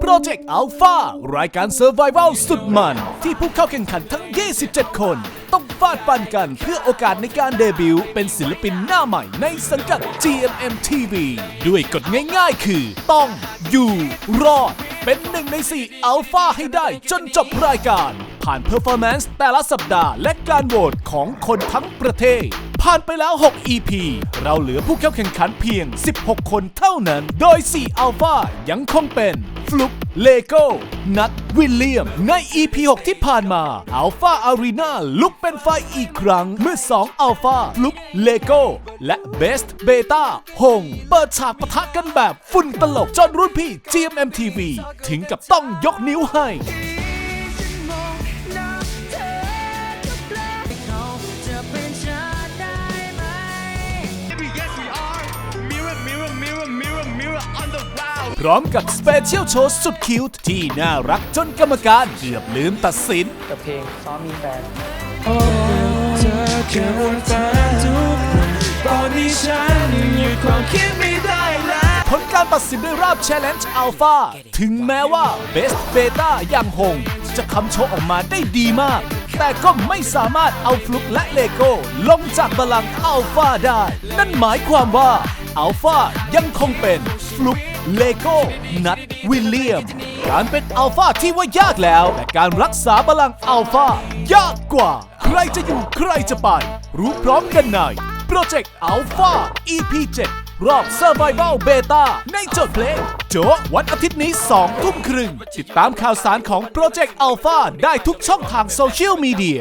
โปรเจกต์ Alpha รายการ Survival สุดมัน ที่ผู้เข้าแข่งขันทั้ง 27 คน ต้องฟาดฟันกันเพื่อโอกาสในการเดบิวต์เป็นศิลปินหน้าใหม่ในสังกัด GMM TV ด้วยกฎง่ายๆ คือ ต้องอยู่รอด เป็นหนึ่งใน 4 Alpha ให้ได้จนจบรายการ ผ่านเพอร์ฟอร์แมนซ์แต่ละสัปดาห์และการโหวตของคนทั้งประเทศ ผ่านไปแล้ว 6 EP เราเหลือผู้เข้าแข่งขันเพียง 16 คนเท่านั้น โดย 4 อัลฟายังคงเป็น ฟลุกเลโก้นัทวิลเลียม ใน EP 6 ที่ผ่านมาอัลฟาอารีนาลุกเป็นไฟอีกครั้ง เมื่อ 2 อัลฟาฟลุกเลโก้และเบสต์เบต้าหง เปิดฉากปะทะกันแบบฝุ่นตลกจนรุ่นพี่ GMM TV ถึงกับต้องยกนิ้วให้ พร้อมกับสเปเชียลโชว์สุดคิวต์ที่น่ารักจนกรรมการเกือบลืมตัดสิน กับเพลงซ้อมมีแฟนเธอแค่วันฟ้าทุกตอนนี้ฉันหยุดความคิดไม่ได้แล้ว ผลการตัดสินด้วยราบ Challenge Alpha ถึงแม้ว่า Best Beta อย่างหง จะคำโชว์ออกมาได้ดีมาก แต่ก็ไม่สามารถเอาฟลุกและเลโก้ลงจากบัลลังก์อัลฟาได้ นั่นหมายความว่าอัลฟายังคงเป็นฟลุก เลโก้นัทวิลเลียม การเป็นอัลฟาที่ว่ายากแล้ว แต่การรักษาบัลลังก์อัลฟายากกว่า ใครจะอยู่ใครจะไป รู้พร้อมกันในโปรเจกต์ Alpha EP 7รอบ Survival Beta ในโจทย์เพลง โจวันอาทิตย์นี้ 2 ทุ่มครึ่ง ติดตามข่าวสารของโปรเจกต์ Alpha ได้ทุกช่องทางโซเชียลมีเดีย